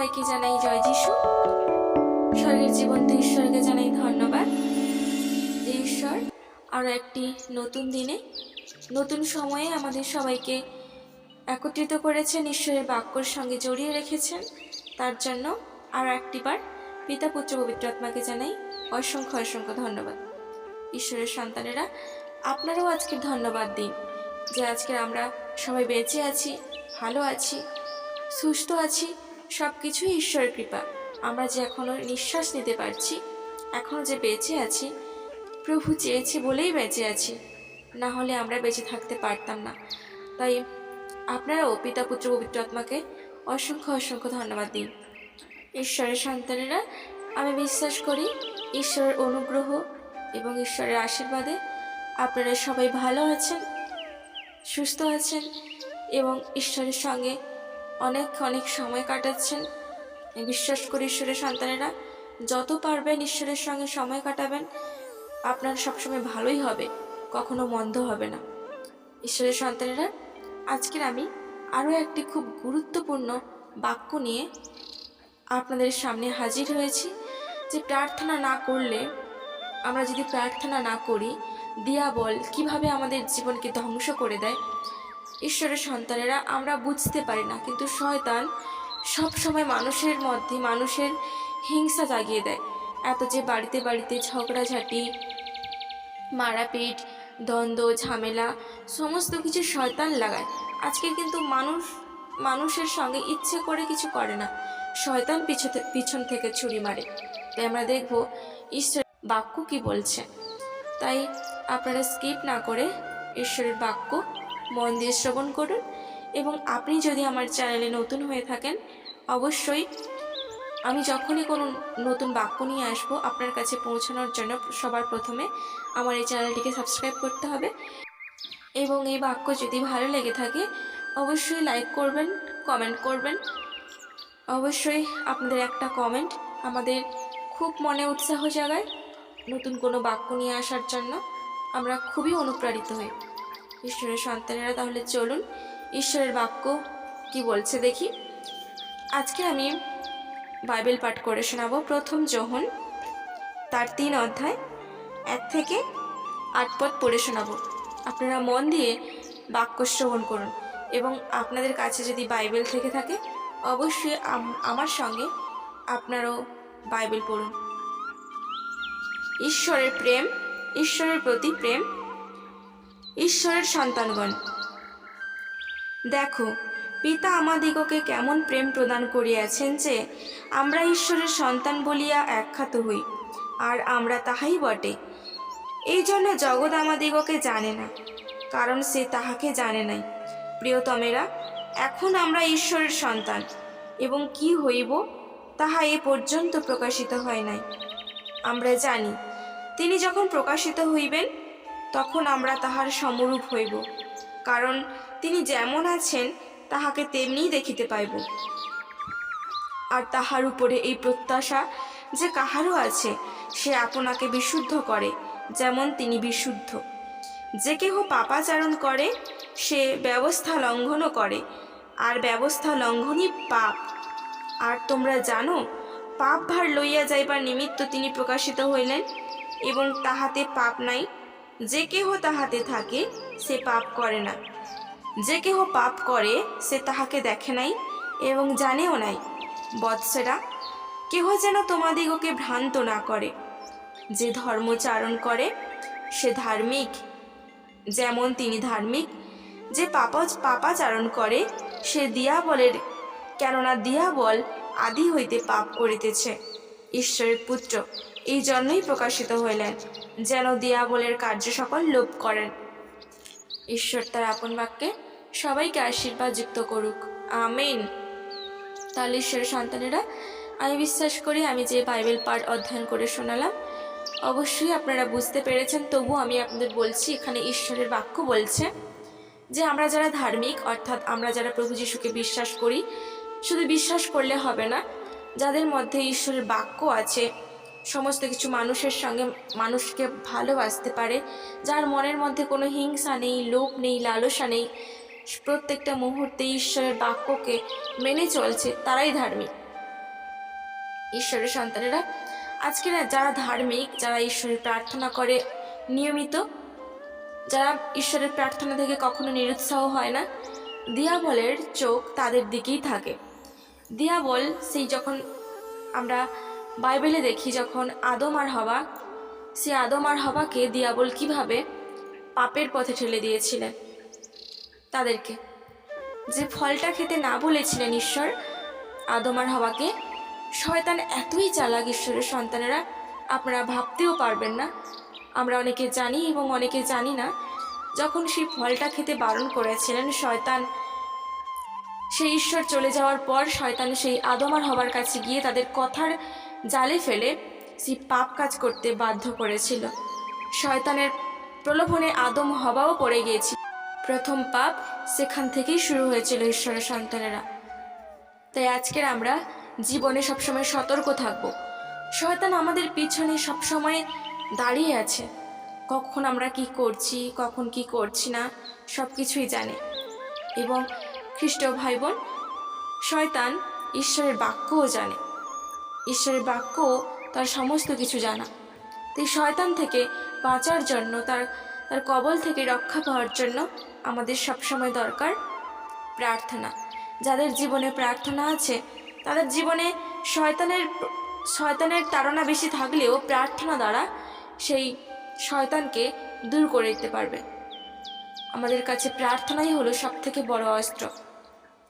সবাইকে জানাই জয় যিশু। স্বর্গের জীবন্ত ঈশ্বরকে জানাই ধন্যবাদ। যে ঈশ্বর আরও একটি নতুন দিনে, নতুন সময়ে আমাদের সবাইকে একত্রিত করেছেন, ঈশ্বরের বাক্যর সঙ্গে জড়িয়ে রেখেছেন। তার জন্য আরও একটিবার পিতা, পুত্র, পবিত্র আত্মাকে জানাই অসংখ্য অসংখ্য ধন্যবাদ। ঈশ্বরের সন্তানেরা, আপনারাও আজকে ধন্যবাদ দিন, যে আজকে আমরা সবাই বেঁচে আছি, ভালো আছি, সুস্থ আছি সব কিছুই ঈশ্বরের কৃপা। আমরা যে এখনও নিঃশ্বাস নিতে পারছি এখনও যে বেঁচে আছি, প্রভু চেয়েছে বলেই বেঁচে আছি। না হলে আমরা বেঁচে থাকতে পারতাম না। তাই আপনারাও পিতা, পুত্র, পবিত্র আত্মাকে অসংখ্য অসংখ্য ধন্যবাদ দিন। ঈশ্বরের সন্তানেরা, আমি বিশ্বাস করি ঈশ্বরের অনুগ্রহ এবং ঈশ্বরের আশীর্বাদে আপনারা সবাই ভালো আছেন, সুস্থ আছেন এবং ঈশ্বরের সঙ্গে অনেক অনেক সময় কাটাচ্ছেন। বিশ্বাস করি ঈশ্বরের সন্তানেরা যত পারবেন ঈশ্বরের সঙ্গে সময় কাটাবেন, আপনার সবসময় ভালোই হবে, কখনো মন্দ হবে না। ঈশ্বরের সন্তানেরা, আজকের আমি আরও একটি খুব গুরুত্বপূর্ণ বাক্য নিয়ে আপনাদের সামনে হাজির হয়েছি যে প্রার্থনা না করলে, আমরা যদি প্রার্থনা না করি, দিয়া বল কীভাবে আমাদের জীবনকে ধ্বংস করে দেয়? ঈশ্বরের সন্তানেরা, আমরা বুঝতে পারি না। কিন্তু শয়তান সব সময় মানুষের মধ্যে, মানুষের হিংসা জাগিয়ে দেয়। এত যে বাড়িতে বাড়িতে ঝগড়াঝাটি, মারাপিট, দ্বন্দ্ব, ঝামেলা, সমস্ত কিছু শয়তান লাগায়। আজকে কিন্তু মানুষ, মানুষের সঙ্গে ইচ্ছে করে কিছু করে না। শয়তান পিছন থেকে ছুরি মারে। তাই আমরা দেখব ঈশ্বর বাক্য কি বলছে। তাই আপনারা স্কিপ না করে ঈশ্বরের বাক্য মন দিয়ে শ্রবণ করুন এবং আপনি যদি আমার চ্যানেলে নতুন হয়ে থাকেন, অবশ্যই আমি যখনই কোনো নতুন বাক্য নিয়ে আসব, আপনার কাছে পৌঁছানোর জন্য সবার প্রথমে আমার এই চ্যানেলটিকে সাবস্ক্রাইব করতে হবে। এবং এই বাক্য যদি ভালো লেগে থাকে, অবশ্যই লাইক করবেন, কমেন্ট করবেন। অবশ্যই আপনাদের একটা কমেন্ট আমাদের খুব মনে উৎসাহ জাগায় নতুন কোনো বাক্য নিয়ে আসার জন্য আমরা খুবই অনুপ্রাণিত হই। ঈশ্বরের সন্তানেরা, তাহলে চলুন ঈশ্বরের বাক্য কি বলছে দেখি। আজকে আমি বাইবেল পাঠ করে শোনাবো প্রথম যোহন তার তিন অধ্যায়, এক থেকে আট পদ পড়ে শোনাবো। আপনারা মন দিয়ে বাক্য শ্রবণ করুন এবং আপনাদের কাছে যদি বাইবেল থেকে থাকে, অবশ্যই আমার সঙ্গে আপনারাও বাইবেল পড়ুন। ঈশ্বরের প্রেম, ঈশ্বরের প্রতি প্রেম ঈশ্বরের সন্তানগণ। দেখো, পিতা আমাদিগকে কেমন প্রেম প্রদান করিয়াছেন যে, আমরা ঈশ্বরের সন্তান বলিয়া একখাত হই, আর আমরা তাহাই বটে। এই জন্য জগৎ আমাদিগকে জানে না, কারণ সে তাহাকে জানে নাই। প্রিয়তমেরা, এখন আমরা ঈশ্বরের সন্তান, এবং কি হইব তাহা এ পর্যন্ত প্রকাশিত হয় নাই। আমরা জানি, তিনি যখন প্রকাশিত হইবেন তখন আমরা তাহার সমরূপ হইব, কারণ তিনি যেমন আছেন, তাহাকে তেমনিই দেখিতে পাইব। আর তাহার উপরে এই প্রত্যাশা যে কাহারও আছে, সে আপনাকে বিশুদ্ধ করে, যেমন তিনি বিশুদ্ধ। যে কেহ পাপাচারণ করে, সে ব্যবস্থা লঙ্ঘনও করে, আর ব্যবস্থা লঙ্ঘনই পাপ। আর তোমরা জানো, পাপ ভার লইয়া যাইবার নিমিত্ত তিনি প্রকাশিত হইলেন, এবং তাহাতে পাপ নাই যে কেহ তাহাতে থাকে, সে পাপ করে না। যে কেহ পাপ করে, সে তাহাকে দেখে নাই এবং জানেও নাই। বৎসেরা, কেহ যেন তোমাদিগকে ভ্রান্ত না করে। যে ধর্মচারণ করে, সে ধার্মিক। যেমন তিনি ধার্মিক, যে পাপা পাপাচারণ করে, সে দিয়াবলের, কেননা দিয়াবল আদি হইতে পাপ করিতেছে। ঈশ্বরের পুত্র, এই জন্যই প্রকাশিত হইলেন। যেন দিয়াবলের কার্য সকল লোপ করেন। ঈশ্বর তার আপন বাক্যে সবাইকে আশীর্বাদ যুক্ত করুক। আমেন। তাহলে ঈশ্বরের সন্তানেরা, আমি বিশ্বাস করি আমি যে বাইবেল পাঠ অধ্যয়ন করে শোনালাম, অবশ্যই আপনারা বুঝতে পেরেছেন তবু আমি আপনাদের বলছি, এখানে ঈশ্বরের বাক্য বলছে যে আমরা যারা ধার্মিক, অর্থাৎ আমরা যারা প্রভু যিশুকে বিশ্বাস করি, শুধু বিশ্বাস করলে হবে না, যাদের মধ্যে ঈশ্বরের বাক্য আছে সমস্ত কিছু মানুষের সঙ্গে মানুষকে ভালোবাসতে পারে, যার মনের মধ্যে কোনো হিংসা নেই, লোভ নেই, লালসা নেই। প্রত্যেকটা মুহূর্তে ঈশ্বরের বাক্যকে মেনে চলছে তারাই ধার্মিক। ঈশ্বরের সন্তানেরা, আজকে না যারা ধার্মিক, যারা ঈশ্বরের প্রার্থনা করে নিয়মিত, যারা ঈশ্বরের প্রার্থনা থেকে কখনো নিরুৎসাহ হয় না, দিয়াবলের চোখ তাদের দিকেই থাকে। দিয়াবল সেই যখন আমরা বাইবেলে দেখি যখন আদম আর হওয়া, সে আদম আর হওয়াকে দিয়াবল কীভাবে পাপের পথে ঠেলে দিয়েছিলেন তাদেরকে, যে ফলটা খেতে না বলেছিলেন ঈশ্বর, আদম আর হওয়াকে, শয়তান এতই চালাক ঈশ্বরের সন্তানেরা, আপনারা ভাবতেও পারবেন না। আমরা অনেকে জানি এবং অনেকে জানি না, যখন সেই ফলটা খেতে বারণ করেছিলেন শয়তান, সেই ঈশ্বর চলে যাওয়ার পর শয়তান সেই আদমার হবার কাছে গিয়ে তাদের কথার জালে ফেলে সেই পাপ কাজ করতে বাধ্য করেছিল। শয়তানের প্রলোভনে আদম হবাও পড়ে গিয়েছিল। প্রথম পাপ সেখান থেকেই শুরু হয়েছিল ঈশ্বরের সন্তানেরা। তাই আজকের আমরা জীবনে সবসময় সতর্ক থাকব। শয়তান আমাদের পিছনে সবসময় দাঁড়িয়ে আছে। কখন আমরা কি করছি, কখন কি করছি না সব কিছুই জানে। এবং খ্রিস্ট ভাই বোন শয়তান ঈশ্বরের বাক্যও জানে। ঈশ্বরের বাক্য তার সমস্ত কিছু জানা। তাই শয়তান থেকে বাঁচার জন্য, তার তার কবল থেকে রক্ষা পাওয়ার জন্য আমাদের সবসময় দরকার প্রার্থনা। যাদের জীবনে প্রার্থনা আছে, তাদের জীবনে শয়তানের শয়তানের তাড়না বেশি থাকলেও প্রার্থনা দ্বারা সেই শয়তানকে দূর করে দিতে পারবে। আমাদের কাছে প্রার্থনাই হলো সব থেকে বড় অস্ত্র।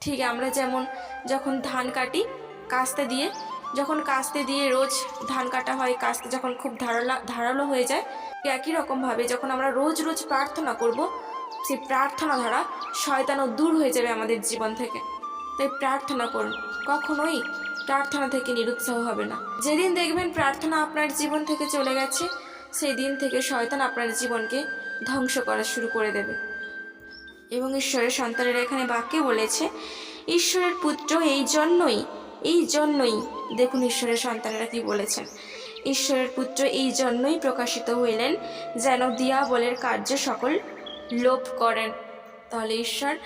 ঠিক আমরা যেমন যখন ধান কাটি, কাস্তে দিয়ে যখন কাস্তে দিয়ে রোজ ধান কাটা হয়, কাস্তে যখন খুব ধারালা, ধারালো হয়ে যায় একই রকমভাবে যখন আমরা রোজ রোজ প্রার্থনা করব, সেই প্রার্থনা দ্বারা শয়তানও দূর হয়ে যাবে আমাদের জীবন থেকে। তাই প্রার্থনা করুন। কখনোই প্রার্থনা থেকে নিরুৎসাহ হবে না। যেদিন দেখবেন প্রার্থনা আপনার জীবন থেকে চলে গেছে, সেই দিন থেকে শয়তান আপনার জীবনকে ধ্বংস করা শুরু করে দেবে। এবং ঈশ্বরের সন্তানেরা এখানে বাক্যে বলেছে, ঈশ্বরের পুত্র এই জন্যই এই জন্যই দেখুন ঈশ্বরের সন্তানেরা কি বলেছেন। ঈশ্বরের পুত্র এই জন্যই প্রকাশিত হইলেন যেন দিয়াবলের কার্য সকল লোপ করেন। তাহলে ঈশ্বর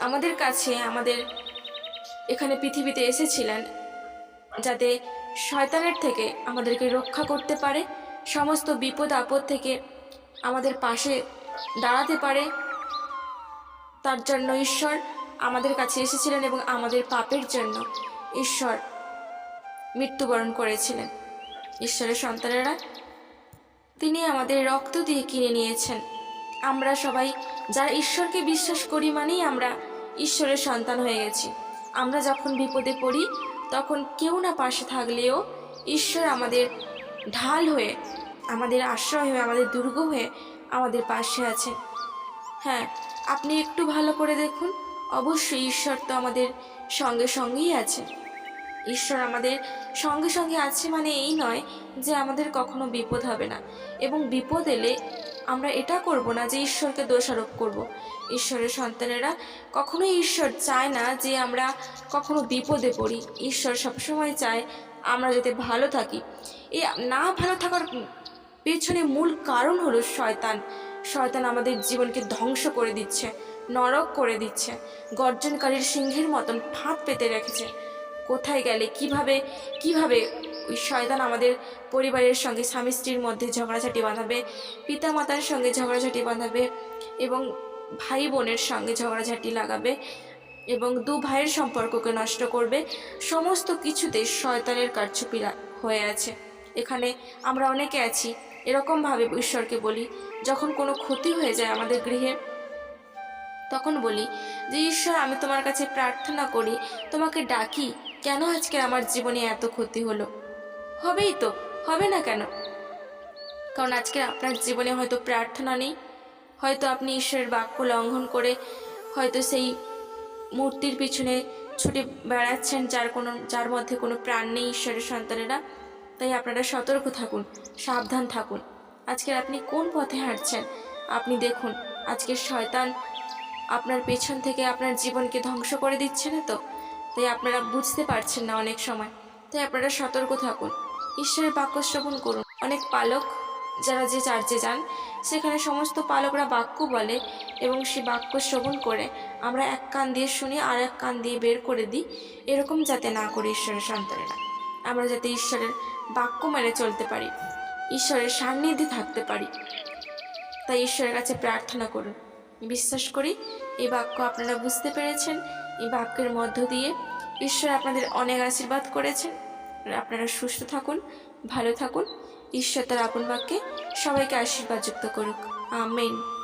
আমাদের কাছে, আমাদের এখানে পৃথিবীতে এসেছিলেন যাতে শয়তানের থেকে আমাদেরকে রক্ষা করতে পারে, সমস্ত বিপদ আপদ থেকে আমাদের পাশে দাঁড়াতে পারে। তার জন্য ঈশ্বর আমাদের কাছে এসেছিলেন এবং আমাদের পাপের জন্য ঈশ্বর মৃত্যুবরণ করেছিলেন। ঈশ্বরের সন্তানেরা তিনি আমাদের রক্ত দিয়ে কিনে নিয়েছেন। আমরা সবাই যারা ঈশ্বরকে বিশ্বাস করি মানেই আমরা ঈশ্বরের সন্তান হয়ে গেছি। আমরা যখন বিপদে পড়ি, তখন কেউ না পাশে থাকলেও ঈশ্বর আমাদের ঢাল হয়ে, আমাদের আশ্রয় হয়ে, আমাদের দুর্গ হয়ে আমাদের পাশে আছে। হ্যাঁ আপনি একটু ভালো করে দেখুন। অবশ্যই ঈশ্বর তো আমাদের সঙ্গে সঙ্গেই আছে। ঈশ্বর আমাদের সঙ্গে সঙ্গে আছে মানে এই নয় যে আমাদের কখনো বিপদ হবে না। এবং বিপদ এলে আমরা এটা করব না যে ঈশ্বরকে দোষারোপ করব। ঈশ্বরের সন্তানেরা কখনোই ঈশ্বর চায় না যে আমরা কখনো বিপদে পড়ি। ঈশ্বর সবসময় চায় আমরা যাতে ভালো থাকি। এই না ভালো থাকার পেছনে মূল কারণ হলো শয়তান। শয়তান আমাদের জীবনকে ধ্বংস করে দিচ্ছে, নরক করে দিচ্ছে, গর্জনকারীর সিংহের মতন ফাঁদ পেতে রেখেছে। কোথায় গেলে, কীভাবে কীভাবে ওই শয়তান আমাদের পরিবারের সঙ্গে, স্বামী স্ত্রীর মধ্যে ঝগড়াঝাটি বাঁধাবে পিতা মাতার সঙ্গে ঝগড়াঝাটি বাঁধাবে এবং ভাই বোনের সঙ্গে ঝগড়াঝাটি লাগাবে এবং দু ভাইয়ের সম্পর্ককে নষ্ট করবে, সমস্ত কিছুতে শয়তানের কার্যপিলা হয়ে আছে। এখানে আমরা অনেকে আছি, এরকমভাবে ঈশ্বরকে বলি, যখন কোনো ক্ষতি হয়ে যায় আমাদের গৃহে, তখন বলি যে, ঈশ্বর, আমি তোমার কাছে প্রার্থনা করি, তোমাকে ডাকি কেন আজকে আমার জীবনে এত ক্ষতি হলো? হবেই তো, হবে না কেন? কারণ আজকে আপনার জীবনে হয়তো প্রার্থনা নেই, হয়তো আপনি ঈশ্বরের বাক্য লঙ্ঘন করে হয়তো সেই মূর্তির পিছনে ছুটে বেড়াচ্ছেন যার কোনো যার মধ্যে কোনো প্রাণ নেই ঈশ্বরের সন্তানেরা। তাই আপনারা সতর্ক থাকুন, সাবধান থাকুন। আজকের আপনি কোন পথে হাঁটছেন? আপনি দেখুন, আজকে শয়তান আপনার পেছন থেকে আপনার জীবনকে ধ্বংস করে দিচ্ছে না তো? তাই আপনারা বুঝতে পারছেন না অনেক সময়। তাই আপনারা সতর্ক থাকুন। ঈশ্বরের বাক্য শ্রবণ করুন। অনেক পালক যারা যে চার্চে যান, সেখানে সমস্ত পালকরা বাক্য বলে এবং সে বাক্য শ্রবণ করে। আমরা এক কান দিয়ে শুনি, আর এক কান দিয়ে বের করে দিই। এরকম যাতে না করে ঈশ্বরের সন্তানেরা। আমরা যাতে ঈশ্বরের বাক্য মেনে চলতে পারি। ঈশ্বরের সান্নিধ্যে থাকতে পারি। তাই ঈশ্বরের কাছে প্রার্থনা করুন। বিশ্বাস করি, এই বাক্য আপনারা বুঝতে পেরেছেন। এই বাক্যের মধ্য দিয়ে ঈশ্বর আপনাদের অনেক আশীর্বাদ করেছেন। আপনারা সুস্থ থাকুন, ভালো থাকুন। ঈশ্বর তার আপন বাক্যে সবাইকে আশীর্বাদ যুক্ত করুক। আমেন।